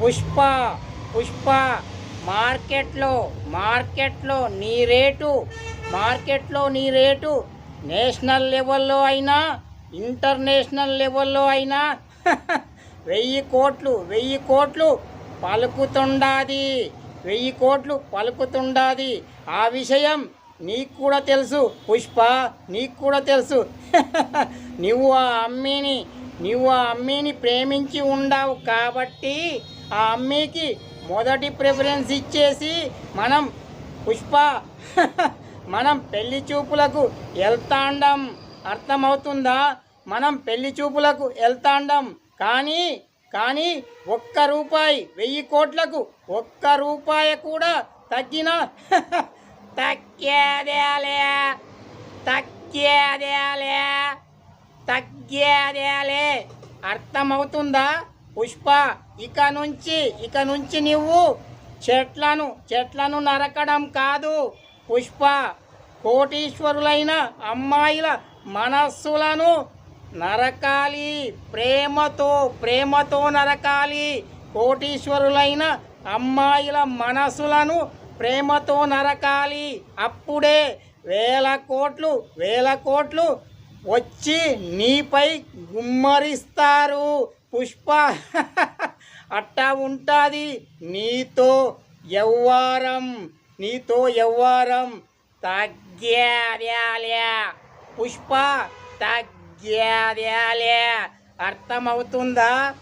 పుష్ప పుష్ప మార్కెట్లో మార్కెట్లో నీ రేటు మార్కెట్లో నీ రేటు నేషనల్ లెవెల్లో అయినా ఇంటర్నేషనల్ లెవెల్లో అయినా వెయ్యి కోట్లు వెయ్యి కోట్లు పలుకుతుండాది వెయ్యి కోట్లు పలుకుతుండాది. ఆ విషయం నీకు కూడా తెలుసు పుష్ప నీకు కూడా తెలుసు. నువ్వు ఆ అమ్మిని నువ్వు ఆ అమ్మిని ప్రేమించి ఉండావు కాబట్టి ఆ అమ్మికి మొదటి ప్రిఫరెన్స్ ఇచ్చేసి మనం పుష్ప మనం పెళ్ళి చూపులకు వెళ్తాండం. అర్థమవుతుందా? మనం పెళ్ళి చూపులకు వెళ్తాండం. కానీ కానీ ఒక్క రూపాయి వెయ్యి కోట్లకు ఒక్క రూపాయి కూడా తగ్గిన తక్కేదేలే తక్కేదేలే తగ్గేదేలే అర్థమవుతుందా? పుష్ప ఇక నుంచి ఇక నుంచి నువ్వు చెట్లను చెట్లను నరకడం కాదు. పుష్ప కోటీశ్వరులైన అమ్మాయిల మనస్సులను నరకాలి. ప్రేమతో ప్రేమతో నరకాలి. కోటీశ్వరులైన అమ్మాయిల మనసులను ప్రేమతో నరకాలి. అప్పుడే వేల కోట్లు వేల కోట్లు వచ్చి నీపై గుమ్మరిస్తారు. పుష్ప అట్టా ఉంటుంది. నీతో ఎవ్వారం నీతో ఎవ్వారం తగ్గాద్యాలే. పుష్ప తగ్గాద్యాలే. అర్థమవుతుందా?